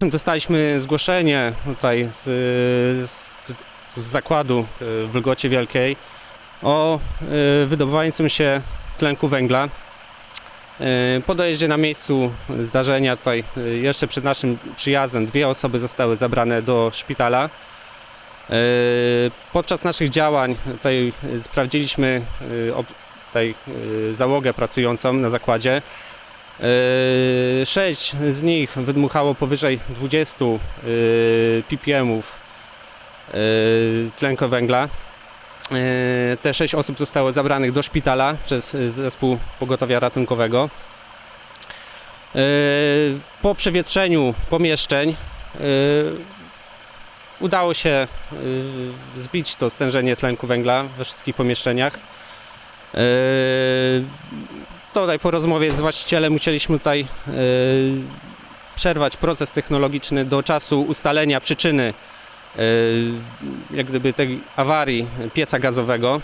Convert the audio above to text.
Dostaliśmy zgłoszenie tutaj z, z, z zakładu y, w Lgocie Wielkiej o y, wydobywającym się tlenku węgla. Y, Po dojeździe na miejscu zdarzenia tutaj jeszcze przed naszym przyjazdem dwie osoby zostały zabrane do szpitala. Podczas naszych działań tutaj sprawdziliśmy tutaj załogę pracującą na zakładzie. Yy, Sześć z nich wydmuchało powyżej 20 yy, ppm-ów yy, tlenku węgla. Yy, Te sześć osób zostało zabranych do szpitala przez yy, zespół pogotowia ratunkowego. Po przewietrzeniu pomieszczeń udało się zbić to stężenie tlenku węgla we wszystkich pomieszczeniach. Tutaj po rozmowie z właścicielem musieliśmy tutaj e, przerwać proces technologiczny do czasu ustalenia przyczyny e, jak gdyby tej awarii pieca gazowego.